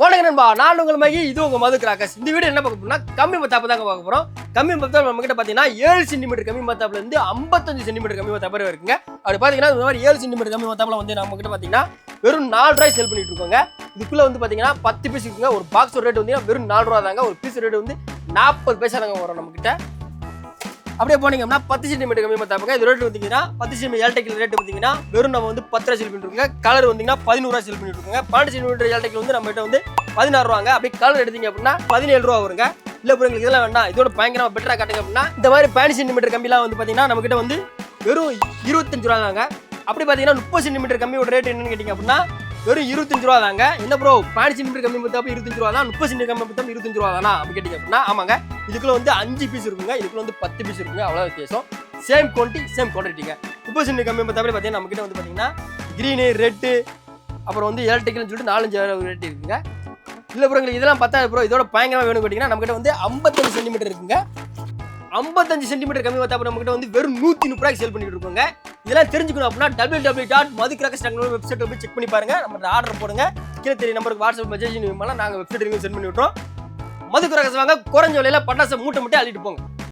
வணக்கம் நண்பா. நான் உங்கள் மகி இது உங்க மது கிராக்கஸ் இந்த வீடியோ என்ன பார்க்க போறோம்னா கம்மி மத்தாப்பு தாங்க பார்க்க போகிறோம் கம்மி மத்தாப்பு நம்ம கிட்ட பாத்தீங்கன்னா ஏழு சென்டிமீட்டர் கம்மி மத்தாப்புல இருந்து ஐம்பத்தஞ்சு சென்டிமீட்டர் கம்மி மத்தாப்பு இருக்குங்க. அப்படி பாத்தீங்கன்னா இந்த மாதிரி ஏழு சென்டிமீட்டர் கம்மி மத்தாப்புல வந்து நம்ம கிட்ட பாத்தீங்கன்னா வெறும் நாலு ரூபாய் சேல் பண்ணிட்டு இருக்கோங்க. இதுக்குள்ள வந்து பாத்தீங்கன்னா பத்து பீஸ் இருக்குங்க. ஒரு பாக்ஸ் ரேட் வந்து வெறும் நாலு ரூபா தாங்க. ஒரு பீஸ் ரேட் வந்து நாற்பது பைசா தாங்க வரும் நம்ம கிட்ட. அப்படியே போனீங்கன்னா பத்து சென்டிமீட்டர் கம்மி பார்த்தாங்க இது ரேட் வந்தீங்கன்னா பத்து சென்டிமீட்டர் எலக்ட்ரிக்கல் ரேட் பார்த்தீங்கன்னா வெறும் நம்ம வந்து பத்து ரூபா செல் பண்ணிட்டு கலர் வந்தீங்கன்னா பதினோரு செல் பண்ணிருக்கோங்க பன்னெண்டு சென்டிமீட்டர் எலக்ட்ரிக்கல் வந்து நம்மகிட்ட வந்து பதினாறு ரூபாங்க. அப்படியே கலர் எடுத்தீங்க அப்படின்னா பதினேழு ரூபா வருங்க. இல்ல அப்புறம் எங்களுக்கு இதெல்லாம் வேண்டாம். இதோட பயங்கரமா பெட்டரா காட்டுங்க அப்படின்னா இந்த மாதிரி பதினஞ்சு சென்டிமீட்டர் கம்பிலாம் வந்து பாத்தீங்கன்னா நம்ம கிட்ட வந்து வெறும் இருபத்தஞ்சு ரூபா தாங்க. அப்படி பாத்தீங்கன்னா முப்பது சென்டிமீட்டர் கம்மியோட ரேட் என்னன்னு கேட்டீங்க அப்படின்னா வெறும் இருபத்தஞ்சு ரூபா தாங்க. என்ன ப்ரோ பதினஞ்சு சென்டிமீட்டர் கம்மி பார்த்தா இருபத்தஞ்சு ரூபா தான். முப்பது சென்டிமீட்டர் கம்மி பார்த்தா இருபத்தஞ்சு ரூபா தானா? அப்படி கேட்டீங்க அப்படின்னா ஆமாங்க. இதுக்குள்ள வந்து அஞ்சு பீஸ் இருக்குங்க. இதுக்குள்ள வந்து பத்து பீஸ் இருக்குங்க. அவ்வளோ வித்தியாசம். சேம் குவான்டிட்டி சேம் குவான்டிட்டிங்க முப்பது சென்டிமீட்டர் கம்மி பார்த்தா பார்த்தீங்கன்னா நம்மக்கிட்ட வந்து பார்த்தீங்கன்னா க்ரீனு ரெட்டு அப்புறம் வந்து எலக்ட்ரிக்கல்னு சொல்லிட்டு நாலஞ்சு ரேட் இருக்குங்க. இல்லை ப்ரோ எங்களுக்கு இதெல்லாம் பத்தாது ப்ரோ இதோட பயங்கரமாக வேணும் கேட்டிங்கன்னா நம்மகிட்ட வந்து ஐம்பத்தஞ்சு சென்டிமீட்டர் இருக்குங்க. ஐம்பத்தஞ்சு சென்டிமீட்டர் கம்மி பார்த்தா நம்ம கிட்ட வந்து வெறும் நூற்றி முப்பது ரூபாய்க்கு சேல் பண்ணிட்டு இருக்கோங்க. இதெல்லாம் தெரிஞ்சுக்கணும் அப்படின்னா W W dot Madhu crackers website போய் செக் பண்ணி பாருங்க. நம்ம ஆர்டர் போடுங்க. கீழே தெரிய நம்பருக்கு வாட்ஸ்அப் மெசேஜ் நாங்கள் வெப்சைட் சென்ட் பண்ணி விட்றோம் மது கிராக்கஸ் வாங்க குறைஞ்ச விலையில பட்டாசை மூட்டை மூட்டை அள்ளிட்டு போங்க.